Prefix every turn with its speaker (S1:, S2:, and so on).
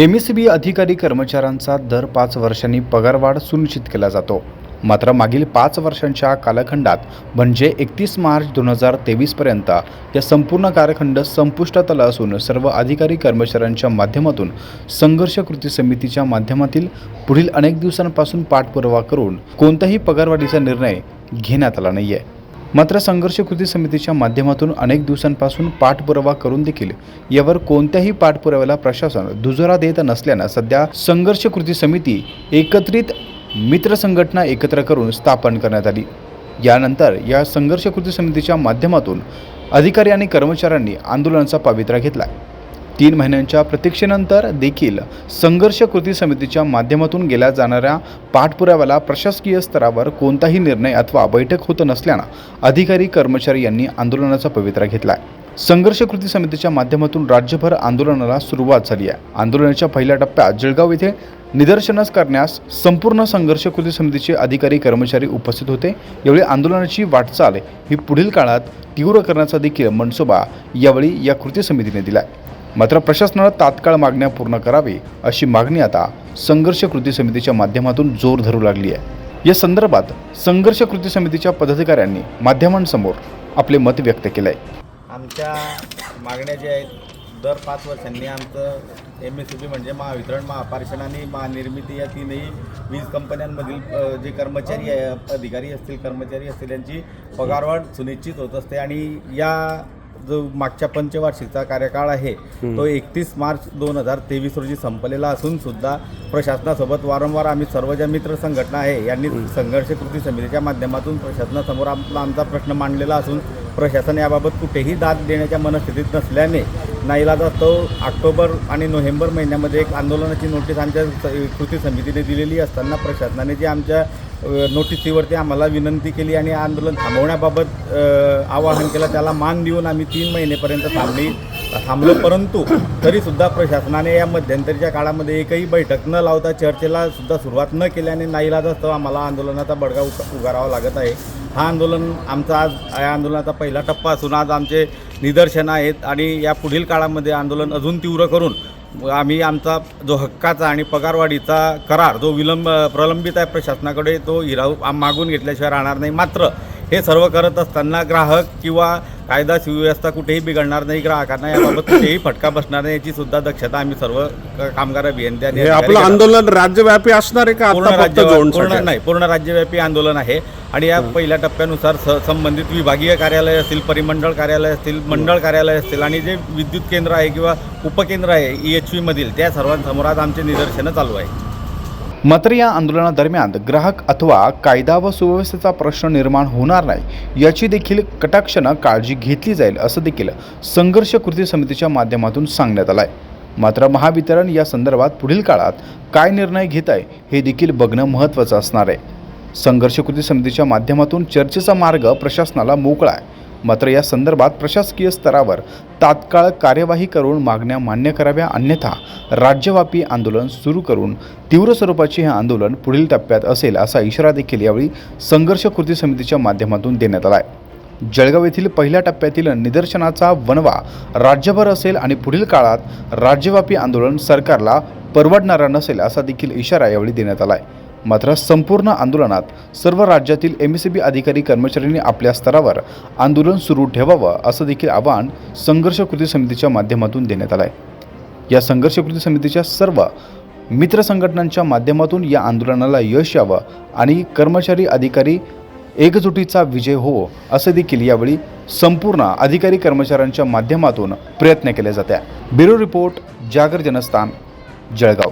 S1: M S बी अधिकारी कर्मचाऱ्यांचा दर पाच वर्षांनी पगारवाढ सुनिश्चित केला जातो. मात्र मागील पाच वर्षांच्या कालखंडात म्हणजे एकतीस मार्च दोन हजार तेवीसपर्यंत या संपूर्ण कालखंड संपुष्टात आला असून सर्व अधिकारी कर्मचाऱ्यांच्या माध्यमातून संघर्ष कृती समितीच्या माध्यमातील पुढील अनेक दिवसांपासून पाठपुरावा करून कोणताही पगारवाढीचा निर्णय घेण्यात आला नाही आहे मात्र संघर्ष कृती समितीच्या माध्यमातून अनेक दिवसांपासून पाठपुरावा करून देखील यावर कोणत्याही पाठपुराव्याला प्रशासन दुजोरा देत नसल्यानं सध्या संघर्ष कृती समिती एकत्रित मित्र संघटना एकत्र करून स्थापन करण्यात आली. यानंतर या संघर्ष कृती समितीच्या माध्यमातून अधिकारी आणि कर्मचाऱ्यांनी आंदोलनाचा पवित्रा घेतला. तीन महिन्यांच्या प्रतीक्षेनंतर देखील संघर्ष कृती समितीच्या माध्यमातून गेल्या जाणाऱ्या पाठपुराव्याला प्रशासकीय स्तरावर कोणताही निर्णय अथवा बैठक होत नसल्यानं अधिकारी कर्मचारी यांनी आंदोलनाचा पवित्रा घेतला संघर्ष कृती समितीच्या माध्यमातून राज्यभर आंदोलनाला सुरुवात झाली आहे. आंदोलनाच्या पहिल्या टप्प्यात जळगाव येथे निदर्शनास करण्यास संपूर्ण संघर्ष कृती समितीचे अधिकारी कर्मचारी उपस्थित होते. यावेळी आंदोलनाची वाटचाल ही पुढील काळात तीव्र करण्याचा देखील मनसोबा यावेळी या कृती समितीने दिला मात्र प्रशासनानं तात्काळ मागण्या पूर्ण करावी अशी मागणी आता संघर्ष कृती समितीच्या माध्यमातून जोर धरू लागली आहे. या संदर्भात संघर्ष कृती समितीच्या पदाधिकाऱ्यांनी माध्यमांसमोर आपले मत व्यक्त केलं आहे
S2: आमच्या मागण्या ज्या आहेत दर पाच वर्षांनी आमचं एम एस सी बी म्हणजे महावितरण महापारेषण आणि महानिर्मिती या तीनही वीज कंपन्यांमधील जे कर्मचारी आहे अधिकारी असतील कर्मचारी असतील यांची पगारवाढ सुनिश्चित होत असते आणि या जो मागच्या पंचवार्षिकचा कार्यकाळ आहे तो एकतीस मार्च दोन हजार तेवीस रोजी संपलेला असून सुद्धा प्रशासनासोबत वारंवार आम्ही सर्व ज्या मित्र संघटना आहे यांनी संघर्ष कृती समितीच्या माध्यमातून प्रशासनासमोर आपला आमचा प्रश्न मांडलेला असून प्रशासन याबाबत कुठेही दाद देण्याच्या मनस्थितीत नसल्याने नाईलाजास्तव ऑक्टोबर आणि नोव्हेंबर महिन्यामध्ये एक आंदोलनाची नोटीस आमच्या कृती समितीने दिलेली असताना प्रशासनाने जी आमच्या अ, नोटीसीवरती आम्हाला विनंती केली आणि आंदोलन थांबवण्याबाबत आवाहन केलं त्याला मान देऊन आम्ही तीन महिनेपर्यंत थांबली. थांबलो परंतु तरीसुद्धा प्रशासनाने या मध्यंतरीच्या काळामध्ये एकही बैठक न लावता चर्चेला सुद्धा सुरुवात न केल्याने नाईलाजास्तव आम्हाला आंदोलनाचा बडगा उगारावा लागत आहे. हा आंदोलन आमचा आज या आंदोलनाचा पहिला टप्पा असून आज आमचे निदर्शनं आहेत आणि या पुढील काळामध्ये आंदोलन अजून तीव्र करून आम्ही आमचा जो हक्काचा आणि पगारवाढीचा करार जो विलंब प्रलंबित आहे प्रशासनाकडे तो हिराव मागून घेतल्याशिवाय राहणार नाही. मात्र हे सर्व करत असताना ग्राहक किंवा कायदा सुव्यवस्था कुठेही बिघडणार नाही ग्राहकांना याबाबत कुठेही फटका बसणार नाही याची सुद्धा दक्षता आम्ही सर्व कामगार अभियंते
S3: हे आपलं आंदोलन राज्यव्यापी असणार आहे का
S2: पूर्ण
S3: आता फक्त
S2: राज्य पूर्ण नाही पूर्ण राज्यव्यापी आंदोलन आहे. आणि या पहिल्या टप्प्यानुसार स संबंधित विभागीय कार्यालय असतील परिमंडळ कार्यालय असतील मंडळ कार्यालय असतील आणि जे विद्युत केंद्र आहे किंवा उपकेंद्र आहे ई एच मधील त्या सर्वांसमोर आज आमचे निदर्शनं चालू आहे
S1: मात्र या आंदोलनादरम्यान ग्राहक अथवा कायदा व सुव्यवस्थेचा प्रश्न निर्माण होणार नाही याची देखील कटाक्षानं काळजी घेतली जाईल असं देखील संघर्ष कृती समितीच्या माध्यमातून सांगण्यात आलं आहे मात्र महावितरण या संदर्भात पुढील काळात काय निर्णय घेत आहे हे देखील बघणं महत्त्वाचं असणार आहे. संघर्ष कृती समितीच्या माध्यमातून चर्चेचा मार्ग प्रशासनाला मोकळा आहे. मात्र या संदर्भात प्रशासकीय स्तरावर तात्काळ कार्यवाही करून मागण्या मान्य कराव्या अन्यथा राज्यव्यापी आंदोलन सुरू करून तीव्र स्वरूपाचे हे आंदोलन पुढील टप्प्यात असेल असा इशारा देखील यावेळी संघर्ष कृती समितीच्या माध्यमातून देण्यात आला आहे जळगाव येथील पहिल्या टप्प्यातील निदर्शनाचा वनवा राज्यभर असेल आणि पुढील काळात राज्यव्यापी आंदोलन सरकारला परवडणारा नसेल असा देखील इशारा यावेळी देण्यात आला आहे मात्र संपूर्ण आंदोलनात सर्व राज्यातील एम एस बी अधिकारी कर्मचाऱ्यांनी आपल्या स्तरावर आंदोलन सुरू ठेवावं असं देखील आवाहन संघर्ष कृती समितीच्या माध्यमातून देण्यात आलं आहे या संघर्ष कृती समितीच्या सर्व मित्र संघटनांच्या माध्यमातून या आंदोलनाला यश यावं आणि कर्मचारी अधिकारी एकजुटीचा विजय हो असं देखील यावेळी संपूर्ण अधिकारी कर्मचाऱ्यांच्या माध्यमातून प्रयत्न केले जाते ब्युरो रिपोर्ट जागर जनस्थान जळगाव.